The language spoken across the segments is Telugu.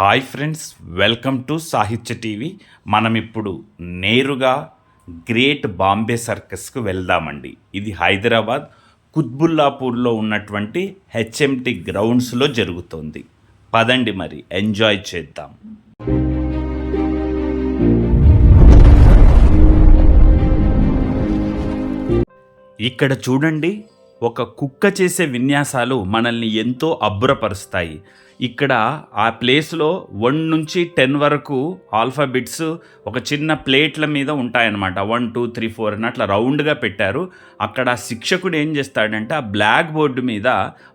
Hi friends welcome to Sahitya TV. మనం ఇప్పుడు నేరుగా గ్రేట్ బాంబే సర్కస్కు వెళ్దామండి. ఇది హైదరాబాద్ కుత్బుల్లాపూర్లో ఉన్నటువంటి హెచ్ఎంటి గ్రౌండ్స్లో జరుగుతోంది. పదండి మరి ఎంజాయ్ చేద్దాం. ఇక్కడ చూడండి ఒక కుక్క చేసే విన్యాసాలు మనల్ని ఎంతో అబ్బురపరుస్తాయి. ఇక్కడ ఆ ప్లేస్లో వన్ నుంచి టెన్ వరకు ఆల్ఫాబిట్స్ ఒక చిన్న ప్లేట్ల మీద ఉంటాయన్నమాట. వన్ టూ త్రీ ఫోర్ అని అట్లా రౌండ్గా పెట్టారు. అక్కడ శిక్షకుడు ఏం చేస్తాడంటే ఆ బ్లాక్ బోర్డు మీద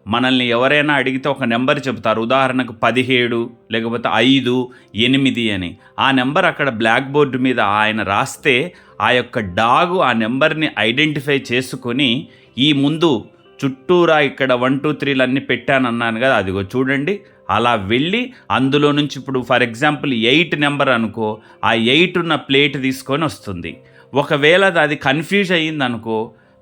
మనల్ని ఎవరైనా అడిగితే ఒక నెంబర్ చెబుతారు. ఉదాహరణకు పదిహేడు లేకపోతే ఐదు ఎనిమిది అని. ఆ నెంబర్ అక్కడ బ్లాక్ బోర్డు మీద ఆయన రాస్తే ఆ యొక్క డాగు ఆ నెంబర్ని ఐడెంటిఫై చేసుకొని ఈ ముందు చుట్టూరా ఇక్కడ వన్ టూ త్రీలన్నీ పెట్టానన్నాను కదా అదిగో చూడండి. అలా వెళ్ళి అందులో నుంచి ఇప్పుడు ఫర్ ఎగ్జాంపుల్ ఎయిట్ నెంబర్ అనుకో ఆ ఎయిట్ ఉన్న ప్లేట్ తీసుకొని వస్తుంది. ఒకవేళ అది కన్ఫ్యూజ్ అయ్యింది అనుకో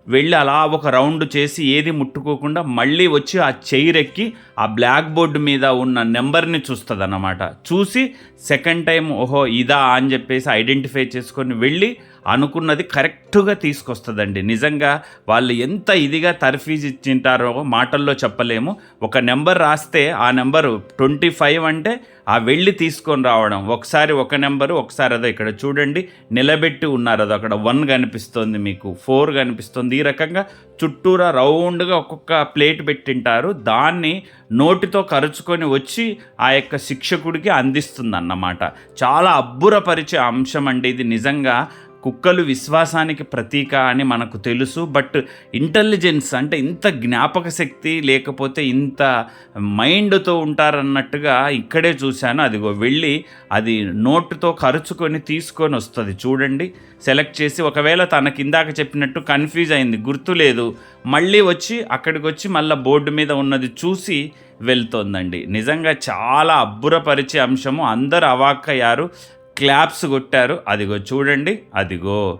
వెళ్ళి అలా ఒక రౌండ్ చేసి ఏది ముట్టుకోకుండా మళ్ళీ వచ్చి ఆ చైరెక్కి ఆ బ్లాక్ బోర్డు మీద ఉన్న నెంబర్ని చూస్తుంది అన్నమాట చూసి సెకండ్ టైం ఓహో ఇదా అని చెప్పేసి ఐడెంటిఫై చేసుకొని వెళ్ళి అనుకున్నది కరెక్ట్గా తీసుకొస్తుందండి. నిజంగా వాళ్ళు ఎంత ఇదిగా తర్ఫీజ్ ఇచ్చింటారో మాటల్లో చెప్పలేము. ఒక నెంబర్ రాస్తే ఆ నెంబరు ట్వంటీ ఫైవ్ అంటే ఆ వెళ్ళి తీసుకొని రావడం. ఒకసారి ఒక నెంబరు ఒకసారి అదో ఇక్కడ చూడండి. నిలబెట్టి ఉన్నారు. అది అక్కడ వన్ కనిపిస్తుంది మీకు. ఫోర్ కనిపిస్తుంది. ఈ రకంగా చుట్టూరా రౌండ్గా ఒక్కొక్క ప్లేట్ పెట్టింటారు. దాన్ని నోటితో కరుచుకొని వచ్చి ఆ యొక్క శిక్షకుడికి అందిస్తుంది అన్నమాట చాలా అబ్బురపరిచే అంశం అండి ఇది. నిజంగా కుక్కలు విశ్వాసానికి ప్రతీక అని మనకు తెలుసు బట్ ఇంటెలిజెన్స్ అంటే ఇంత జ్ఞాపక శక్తి లేకపోతే ఇంత మైండ్తో ఉంటారన్నట్టుగా ఇక్కడే చూశాను. అదిగో వెళ్ళి అది నోటుతో కరుచుకొని తీసుకొని వస్తుంది. చూడండి సెలెక్ట్ చేసి ఒకవేళ తనకి ఇందాక చెప్పినట్టు కన్ఫ్యూజ్ అయింది గుర్తులేదు మళ్ళీ వచ్చి అక్కడికి వచ్చి మళ్ళీ బోర్డు మీద ఉన్నది చూసి వెళ్తోందండి. నిజంగా చాలా అబ్బురపరిచే అంశము. అందరు అవాక్కయ్యారు. క్లాప్స్ కొట్టారు. అదిగో చూడండి. అదిగో.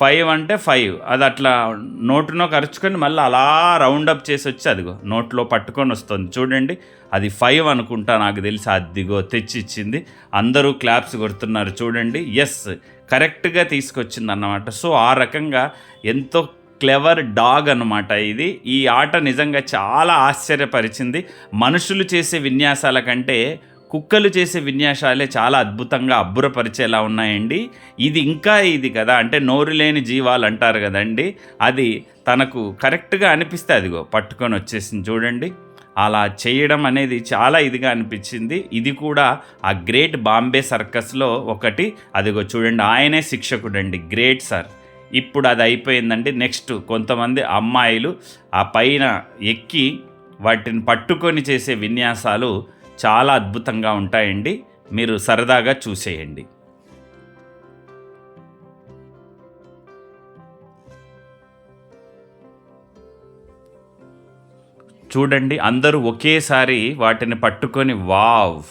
ఫైవ్ అంటే ఫైవ్. అది అట్లా నోటునో ఖర్చుకొని మళ్ళీ అలా రౌండప్ చేసి వచ్చి అదిగో నోట్లో పట్టుకొని వస్తుంది. చూడండి. అది ఫైవ్ అనుకుంటా నాకు తెలిసి అదిగో తెచ్చిచ్చింది. అందరూ క్లాప్స్ కొడుతున్నారు చూడండి. ఎస్ కరెక్ట్గా తీసుకొచ్చింది అన్నమాట సో ఆ రకంగా ఎంతో క్లెవర్ డాగ్ అనమాట ఇది. ఈ ఆట నిజంగా చాలా ఆశ్చర్యపరిచింది. మనుషులు చేసే విన్యాసాల కంటే కుక్కలు చేసే విన్యాసాలే చాలా అద్భుతంగా అబ్బురపరిచేలా ఉన్నాయండి. ఇది ఇంకా ఇది కదా అంటే నోరు లేని జీవాలు అంటారు కదండి. అది తనకు కరెక్ట్గా అనిపిస్తే అదిగో పట్టుకొని వచ్చేసింది చూడండి. అలా చేయడం అనేది చాలా ఇదిగా అనిపించింది. ఇది కూడా ఆ గ్రేట్ బాంబే సర్కస్లో ఒకటి. అదిగో చూడండి ఆయనే శిక్షకుడండి గ్రేట్ సార్. ఇప్పుడు అది అయిపోయిందండి. నెక్స్ట్ కొంతమంది అమ్మాయిలు ఆ పైన ఎక్కి వాటిని పట్టుకొని చేసే విన్యాసాలు చాలా అద్భుతంగా ఉంటాయండి. మీరు సరదాగా చూసేయండి. చూడండి అందరూ ఒకేసారి వాటిని పట్టుకొని వావ్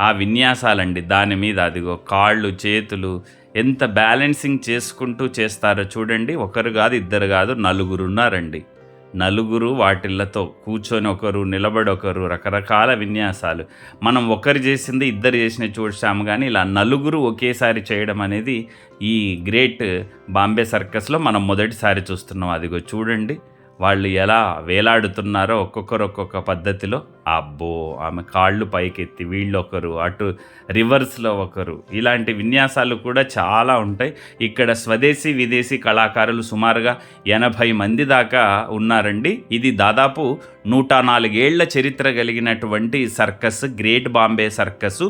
ఆ విన్యాసాలండి దాని మీద అదిగో కాళ్ళు చేతులు ఎంత బ్యాలెన్సింగ్ చేసుకుంటూ చేస్తారో చూడండి ఒకరు కాదు ఇద్దరు కాదు నలుగురు ఉన్నారండి. నలుగురు వాటిల్లతో కూర్చొని ఒకరు నిలబడొకరు రకరకాల విన్యాసాలు. మనం ఒకరు చేసింది ఇద్దరు చేసిన చూసాము కానీ ఇలా నలుగురు ఒకేసారి చేయడం అనేది ఈ గ్రేట్ బాంబే సర్కస్లో మనం మొదటిసారి చూస్తున్నాం. అదిగో చూడండి. వాళ్ళు ఎలా వేలాడుతున్నారో ఒక్కొక్కరు ఒక్కొక్క పద్ధతిలో అబ్బో ఆమె కాళ్ళు పైకెత్తి వీళ్ళు ఒకరు అటు రివర్స్లో ఒకరు. ఇలాంటి విన్యాసాలు కూడా చాలా ఉంటాయి. ఇక్కడ స్వదేశీ విదేశీ కళాకారులు సుమారుగా ఎనభై మంది దాకా ఉన్నారండి. ఇది దాదాపు నూట నాలుగేళ్ళ చరిత్ర కలిగినటువంటి సర్కస్ గ్రేట్ బాంబే సర్కస్.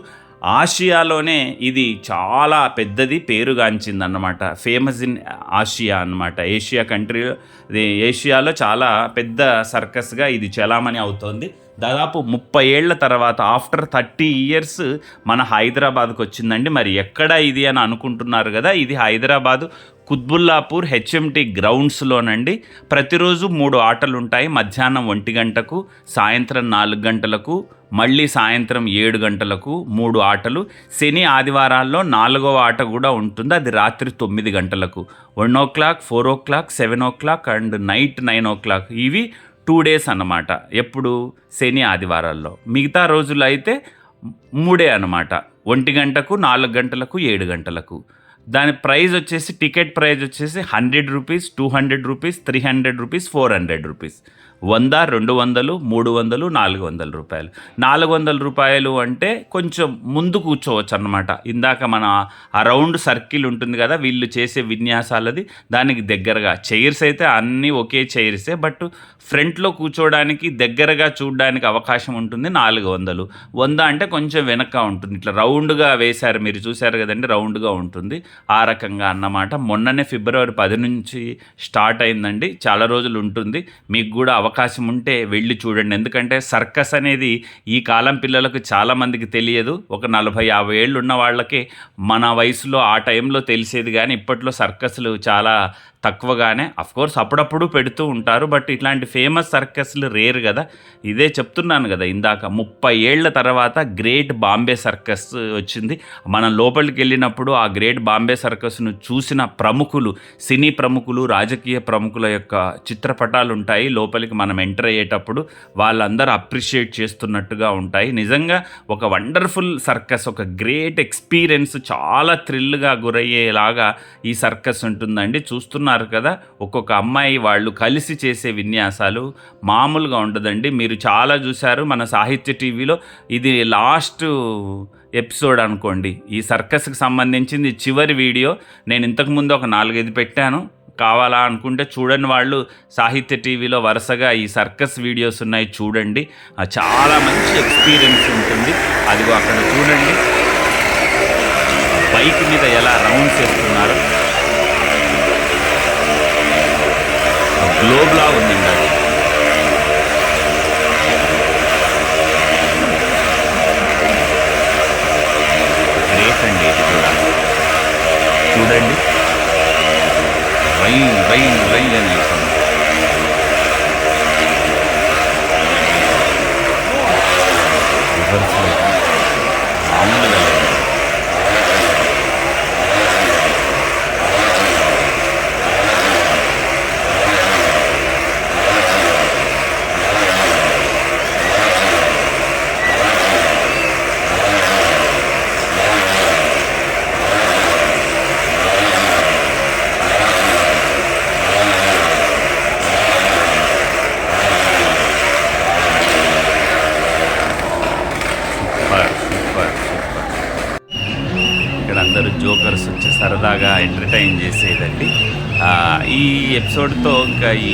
ఆసియాలోనే ఇది చాలా పెద్దది పేరుగాంచిందన్నమాట. ఫేమస్ ఇన్ ఆసియా అన్నమాట. ఏషియా కంట్రీలో ఇది ఏషియాలో చాలా పెద్ద సర్కస్గా ఇది చలామణి అవుతోంది. దాదాపు ముప్పై ఏళ్ళ తర్వాత ఆఫ్టర్ థర్టీ ఇయర్స్ మన హైదరాబాద్కి వచ్చిందండి. మరి ఎక్కడ ఇది అని అనుకుంటున్నారు కదా? ఇది హైదరాబాదు కుత్బుల్లాపూర్ హెచ్ఎంటి గ్రౌండ్స్లోనండి. ప్రతిరోజు మూడు ఆటలు ఉంటాయి మధ్యాహ్నం ఒంటి గంటకు సాయంత్రం నాలుగు గంటలకు మళ్ళీ సాయంత్రం ఏడు గంటలకు మూడు ఆటలు. శని ఆదివారాల్లో నాలుగవ ఆట కూడా ఉంటుంది. అది రాత్రి తొమ్మిది గంటలకు. One o'clock four o'clock seven o'clock and night nine o'clock. ఇవి టూ డేస్ అన్నమాట ఎప్పుడు? శని ఆదివారాల్లో. మిగతా రోజులు అయితే మూడే అనమాట ఒంటి గంటకు నాలుగు గంటలకు ఏడు గంటలకు. దాని ప్రైజ్ వచ్చేసి టికెట్ ప్రైజ్ వచ్చేసి hundred rupees two hundred rupees three hundred rupees four hundred rupees. వంద రెండు వందలు మూడు వందలు నాలుగు వందల రూపాయలు. నాలుగు వందల రూపాయలు అంటే కొంచెం ముందు కూర్చోవచ్చు అన్నమాట. ఇందాక మన ఆ రౌండ్ సర్కిల్ ఉంటుంది కదా వీళ్ళు చేసే విన్యాసాలది దానికి దగ్గరగా. చైర్స్ అయితే అన్నీ ఒకే చైర్సే బట్ ఫ్రంట్లో కూర్చోవడానికి దగ్గరగా చూడడానికి అవకాశం ఉంటుంది నాలుగు వందలు. వంద అంటే కొంచెం వెనక ఉంటుంది. ఇట్లా రౌండ్గా వేశారు మీరు చూశారు కదండి రౌండ్గా ఉంటుంది. ఆ రకంగా అన్నమాట. మొన్ననే ఫిబ్రవరి పది నుంచి స్టార్ట్ అయిందండి. చాలా రోజులు ఉంటుంది. మీకు కూడా అవకాశం ఉంటే వెళ్ళి చూడండి. ఎందుకంటే సర్కస్ అనేది ఈ కాలం పిల్లలకు చాలామందికి తెలియదు. ఒక నలభై యాభై ఏళ్ళు ఉన్న వాళ్ళకి మన వయసులో ఆ టైంలో తెలిసేది. కానీ ఇప్పట్లో సర్కస్లు చాలా తక్కువగానే కోర్స్ అప్పుడప్పుడు పెడుతూ ఉంటారు. బట్ ఇట్లాంటి ఫేమస్ సర్కస్లు రేరు కదా. ఇదే చెప్తున్నాను కదా ఇందాక ముప్పై ఏళ్ళ తర్వాత గ్రేట్ బాంబే సర్కస్ వచ్చింది. మనం లోపలికి వెళ్ళినప్పుడు ఆ గ్రేట్ బాంబే సర్కస్ను చూసిన ప్రముఖులు సినీ ప్రముఖులు రాజకీయ ప్రముఖుల యొక్క చిత్రపటాలు ఉంటాయి. లోపలికి మనం ఎంటర్ అయ్యేటప్పుడు వాళ్ళందరూ అప్రిషియేట్ చేస్తున్నట్టుగా ఉంటాయి. నిజంగా ఒక వండర్ఫుల్ సర్కస్ ఒక గ్రేట్ ఎక్స్పీరియన్స్ చాలా థ్రిల్గా గురయ్యేలాగా ఈ సర్కస్ ఉంటుందండి. చూస్తున్న చూస్తున్నారు కదా ఒక్కొక్క అమ్మాయి వాళ్ళు కలిసి చేసే విన్యాసాలు మామూలుగా ఉండదండి. మీరు చాలా చూశారు మన సాహిత్య టీవీలో. ఇది లాస్ట్ ఎపిసోడ్ అనుకోండి. ఈ సర్కస్కి సంబంధించింది చివరి వీడియో. నేను ఇంతకుముందు ఒక నాలుగైదు పెట్టాను. కావాలా అనుకుంటే చూడని వాళ్ళు సాహిత్య టీవీలో వరుసగా ఈ సర్కస్ వీడియోస్ ఉన్నాయి చూడండి. చాలా మంచి ఎక్స్పీరియన్స్ ఉంటుంది. అదిగో అక్కడ చూడండి. బైక్ మీద ఎలా రౌండ్స్ వేస్తున్నారు గ్లోబ్లా ఉందండి అది గ్రేట్ అండి ఇది కూడా. చూడండి. రైన్ రైన్ రైల్ అని వేసింది రివర్స్లో మామూలుగా లేదు. సూపర్ సూపర్ సూపర్ ఇక్కడ అందరూ జోకర్స్ వచ్చి సరదాగా ఎంటర్టైన్ చేసేదండి. ఈ ఎపిసోడ్తో ఇంకా ఈ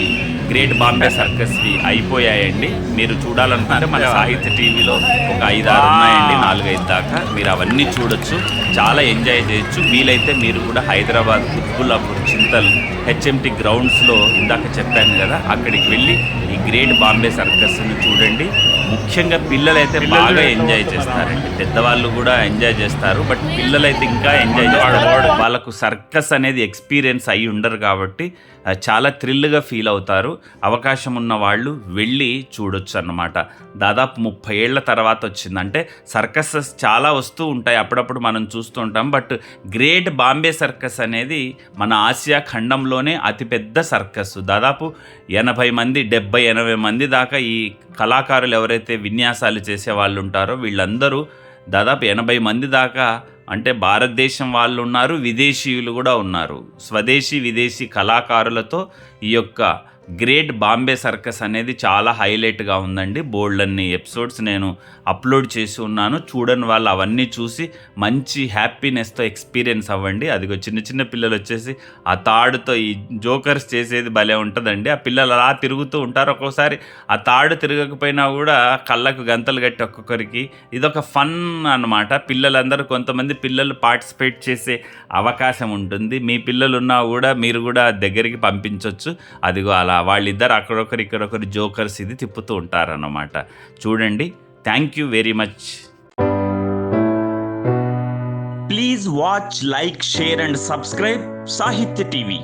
గ్రేట్ బాంబే సర్కస్వి అయిపోయాయండి. మీరు చూడాలనుకుంటే మన సాహిత్య టీవీలో ఒక ఐదు ఆరు ఉన్నాయండి నాలుగైదు దాకా. మీరు అవన్నీ చూడొచ్చు. చాలా ఎంజాయ్ చేయొచ్చు. వీలైతే మీరు కూడా హైదరాబాద్ కుత్బుల్లాపూర్ చింతల్ హెచ్ఎంటి గ్రౌండ్స్లో ఇందాక చెప్పాను కదా అక్కడికి వెళ్ళి ఈ గ్రేట్ బాంబే సర్కస్ని చూడండి. ముఖ్యంగా పిల్లలైతే బాగా ఎంజాయ్ చేస్తారండి. పెద్దవాళ్ళు కూడా ఎంజాయ్ చేస్తారు బట్ పిల్లలైతే ఇంకా ఎంజాయ్ చేస్తారు. వాళ్ళకు సర్కస్ అనేది ఎక్స్పీరియన్స్ అయి ఉండరు కాబట్టి చాలా థ్రిల్గా ఫీల్ అవుతారు. అవకాశం ఉన్న వాళ్ళు వెళ్ళి చూడొచ్చు అన్నమాట దాదాపు ముప్పై ఏళ్ళ తర్వాత వచ్చింది అంటే సర్కసెస్ చాలా వస్తూ ఉంటాయి. అప్పుడప్పుడు మనం చూస్తూ ఉంటాం. బట్ గ్రేట్ బాంబే సర్కస్ అనేది మన ఆసియా ఖండంలోనే అతిపెద్ద సర్కస్. దాదాపు ఎనభై మంది డెబ్బై ఎనభై మంది దాకా ఈ కళాకారులు ఎవరైతే విన్యాసాలు చేసే వాళ్ళు ఉంటారో వీళ్ళందరూ దాదాపు ఎనభై మంది దాకా అంటే భారతదేశం వాళ్ళు ఉన్నారు విదేశీయులు కూడా ఉన్నారు. స్వదేశీ విదేశీ కళాకారులతో ఈ యొక్క గ్రేట్ బాంబే సర్కస్ అనేది చాలా హైలైట్గా ఉందండి. బోల్డ్ అన్ని ఎపిసోడ్స్ నేను అప్లోడ్ చేసి ఉన్నాను. చూడని వాళ్ళు అవన్నీ చూసి మంచి హ్యాపీనెస్తో ఎక్స్పీరియన్స్ అవ్వండి. అదిగో చిన్న చిన్న పిల్లలు వచ్చేసి ఆ తాడుతో ఈ జోకర్స్ చేసేది భలే ఉంటుందండి. ఆ పిల్లలు అలా తిరుగుతూ ఉంటారు ఒక్కోసారి. ఆ తాడు తిరగకపోయినా కూడా కళ్ళకు గంతలు కట్టి ఒక్కొక్కరికి ఇదొక ఫన్ అన్నమాట. పిల్లలందరూ కొంతమంది పిల్లలు పార్టిసిపేట్ చేసే అవకాశం ఉంటుంది. మీ పిల్లలు ఉన్నా కూడా మీరు కూడా దగ్గరికి పంపించవచ్చు అదిగో అలా వాళ్ళిద్దరు అక్కడొకరు ఇక్కడొకరు జోకర్స్ ఇది తిప్పుతూ ఉంటారన్నమాట. చూడండి. Thank you very much please watch like share and subscribe Sahitya TV